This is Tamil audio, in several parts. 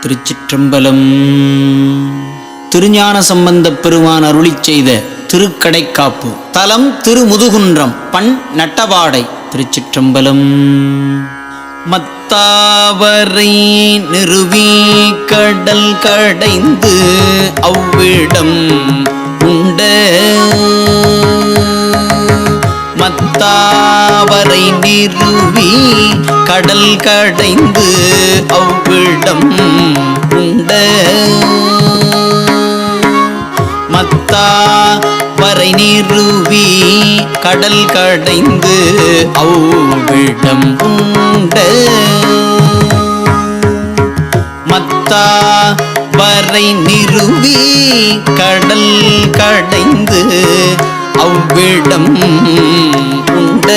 திருச்சிற்றம்பலம். திருஞான சம்பந்தப் பெருமான் அருளி செய்த திருக்கடைக்காப்பு. தலம் திருமுதுகுன்றம் பண் நட்டபாடை திருச்சிற்றம்பலம். மத்தாவரை நிறுவி கடல் கடைந்து அவ்விடம் உண்ட. மத்தாவரை நிறுவி கடல் கடைந்து அவ்விடம் உண்ட. மத்தா வரை நிறுவி கடல் கடைந்து அவ்விடம் உண்ட. மத்தா வரை நிறுவி கடல் கடைந்து அவ்விடம் உண்ட.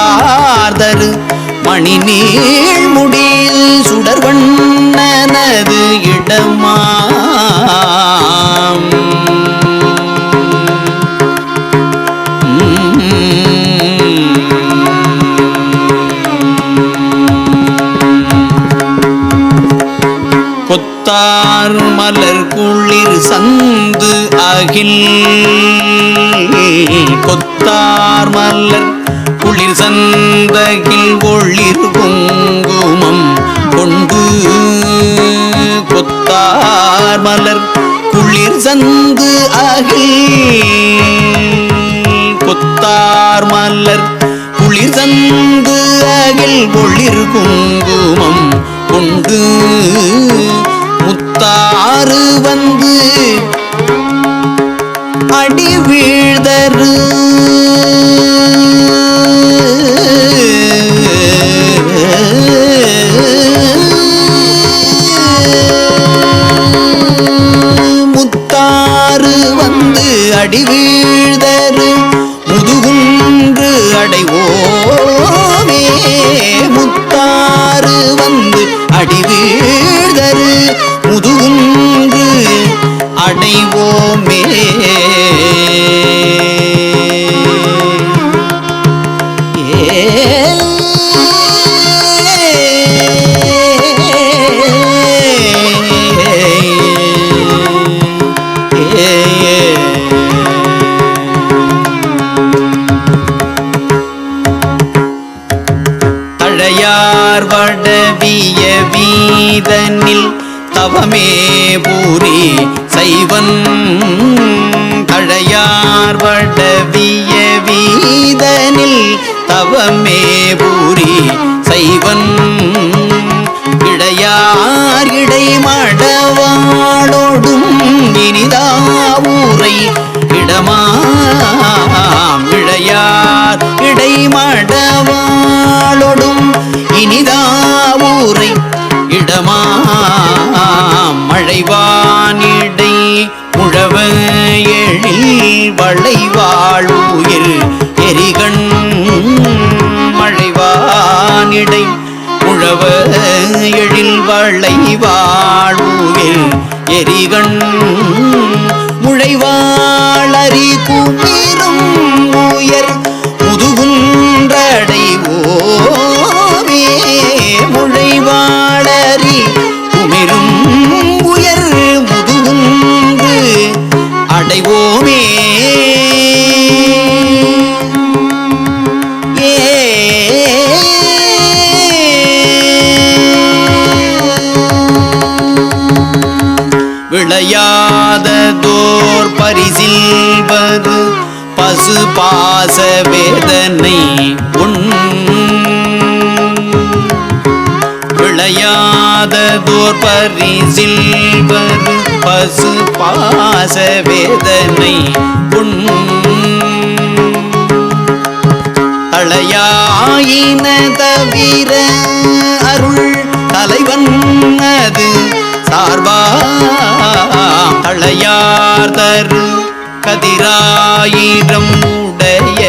கொத்தார்தரு மணி நீள் நீழ்முடி சுடர்வண்ணனது இடமா கொத்தார் மலர் குளிர் சந்து அகில். கொத்தார் மலர் குளிர் சந்தகில் ஒளிர் குங்குமம் கொண்டு கொத்தார் மலர் குளிர் சந்து அகில். கொத்தார் மலர் குளிர் சந்து அகில் ஒளிர் குங்குமம் கொண்டு முத்தாறு வந்து அடி வீழ்தரு தவமே பூரி சைவன். இடையார் இடை மடவாளோடும் இனிதாவூரை இடமாம். இடையார் இடை மடவாளோடும் இனிதாவூரை இடமாம். மழைவானிடை முழவ எழில் வளைவாழ் வளைவாழுயிர் எரிகண் முழவ எழில் வளைவாழுயிர் எரிகண் முளைவாழ் பாச வேதனை உன் அழையாயின தவிர அருள் தலைவன் அது சார்பா தளையார்தரு கதிராயிரம் உடைய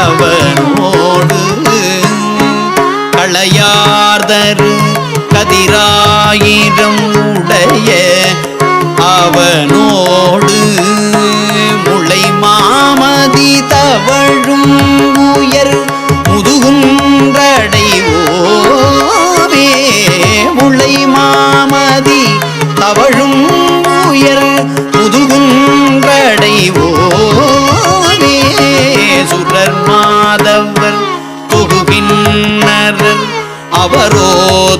அவனோடு களையார்தரு கதிராயிரம் உடைய அவனோ அவரோ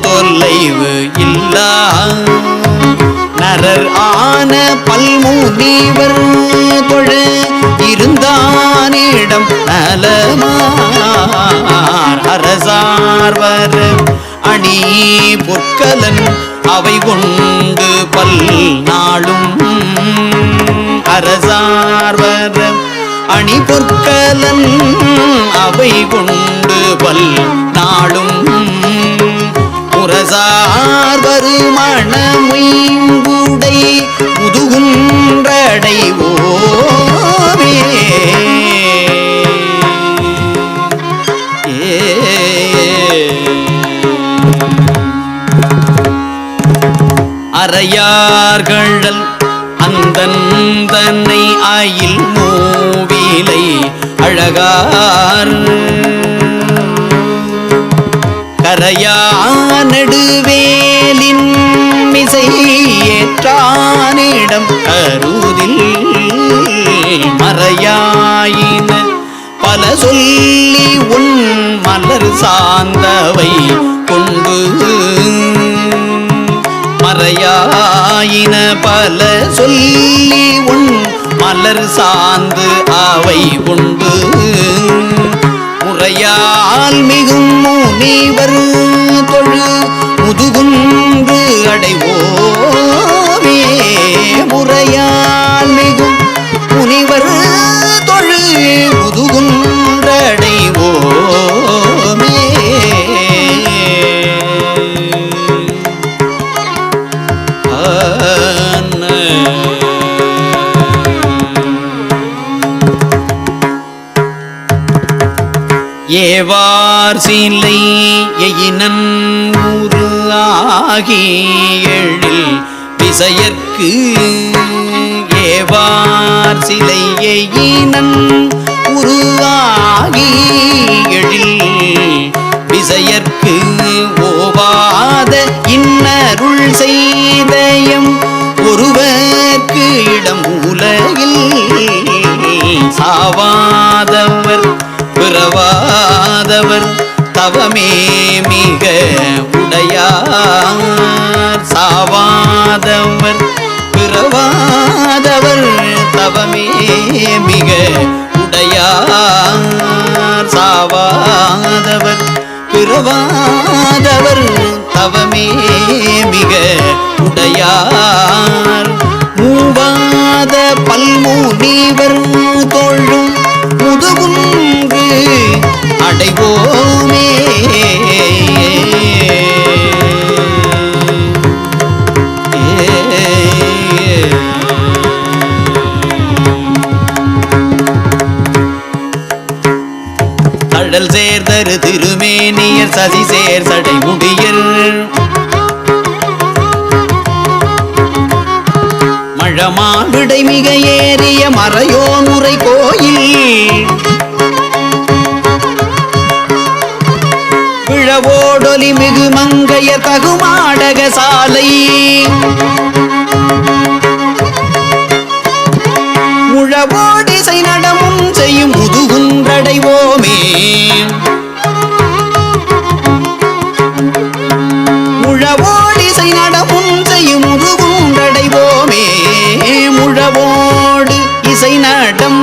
தொல்லைவு இல்லா. நரர் ஆன பல்முனிவர் தொழ இருந்தானிடம் நலமார் அரசார்வர் அணி பொற்கலன் அவை கொண்டு பல் நாளும் அரசார்வர் அணி பொற்கலன் அவை கொண்டு பல் நாளும் சார்வரு வருமணமுய்குடை முதுகுன்றடைவோமே அறையார்களல் அந்தந்தனை ஆயில் மூவிலை அழகார் கரையா நெடுவேலின் மிசை ஏற்றானிடம் அருதில் மறையாயின. பல சொல்லி உன் மலர் சார்ந்தவை கொண்டு மறையாயின. பல சொல்லி உன் மலர் சார்ந்து அவை உண்டு. முறையால் மிகும் முனிவர் தொழு முதுகுன்று அடைவோமே முறை ஏவார் சீலை எயினன் உரு ஆகி எழில் விசையற்கு ஏவார் சிலை எயினன் உருவாகி எழில் விசையற்கு ஓவாத இன்னருள் செய்த பிறவாதவர் தவமே மிக உடையார். சாவாதவர் பிறவாதவர் தவமே மிக உடையார். சாவாதவர் பிறவாதவர் தவமே மிக உடையார். மூவாத பல்மூனிவர் தோழும் விழவோடொலி மங்கைய தகுமாடக சாலை. முழவோடிசை நடமும் செய்யும் முதுகுன்றடைவோமே முழவோடிசை நடமும் செய்யும் முதுகுன்றடைவோமே முழவோடு இசை நடம்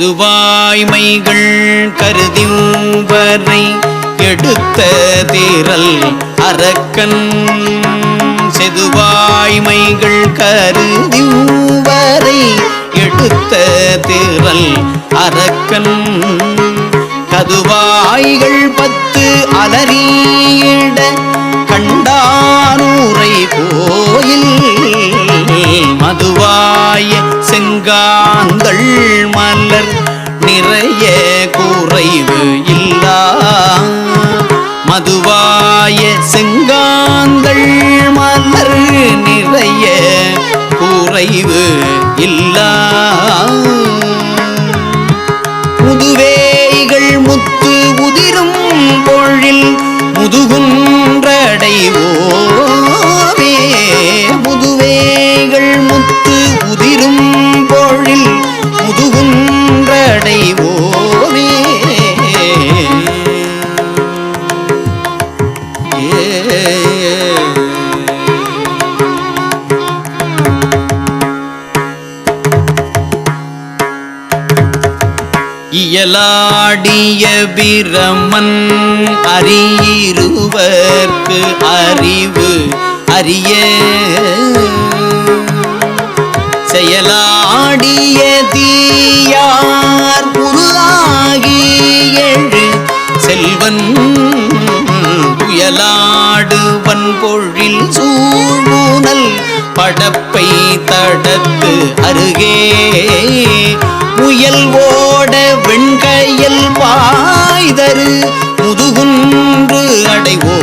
செதுவாய்மைகள் கருதிவரை எடுத்த தீரல் அரக்கன் செதுவாய்மைகள் கருதிவரை எடுத்த தீரல் அரக்கன். கதுவாய்கள் பத்து அலறியிட கண்டானூரை கோயில் மதுவாய செங்காந்தள் மன் அகமன் அறியிருவர்க்கு அறிவு அறிய. செயலாடிய தீயார் உருளாகி எழு செல்வன் புயலாடுவன் பொழில் சூழ்நூனல் படப்பை தடத்து அருகே. முயல் ஓட வெண்கையல் வா வாய்தரு முதுகுன்று அடைவோமே.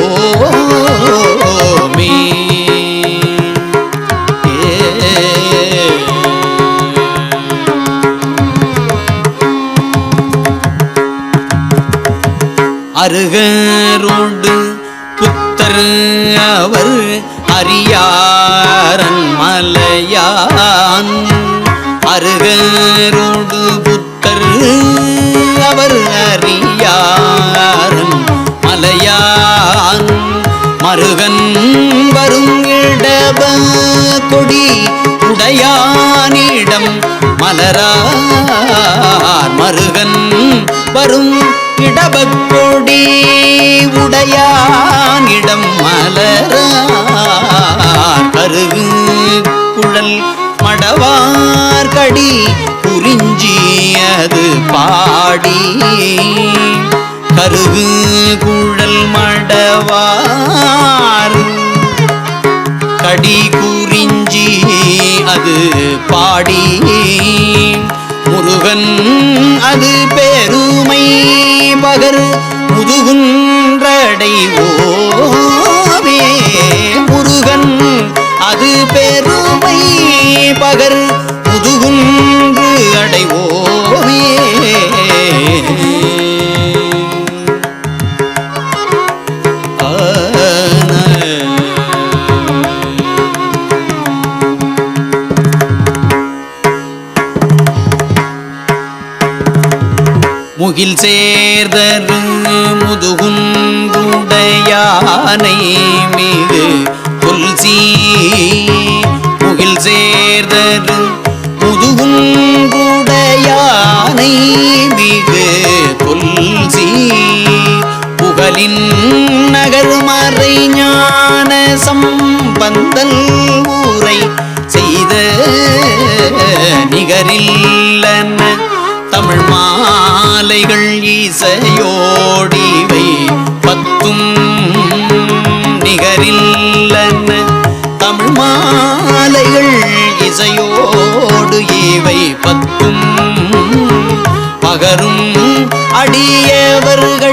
அருகரோடு புத்தர் அவர் அறியாரன் மலையான். அருகரோடு மருகன் வரும் இடப கொடி உடையானிடம் மலரார் மருகன் வரும் இடபக்கொடி உடையானிடம் மலரார் கருகு குழல் மடவார்கடி குறிஞ்சியது பாடி. கருகு குழல் மடவாறு. கடி குறிஞ்சி அது பாடி முருகன் அது பெருமை பகர் முதுகுன்றடைவோமே முருகன் அது பெருமை பகர் முகில் சேர்தரு முதுகுன்றுடையானை மீது துல்சி முகில் சேர்தரு முதுகுன்றுடையானை மிகு துல்சி புகழின் நகர்மறை ஞான சம்பந்தல் ஊரை செய்த நிகரில் மாலைகள் இசையோடிவை பத்தும் நிகரில்லன. தமிழ் மாலைகள் இசையோடு இவை பத்தும். பகரும் அடியவர்கள்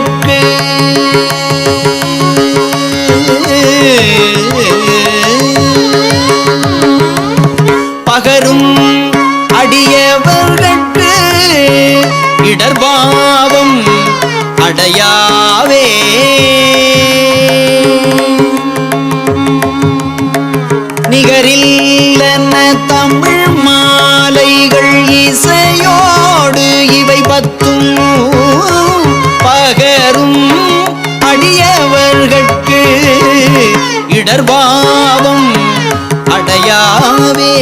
இடர்பாவம் அடையாவே.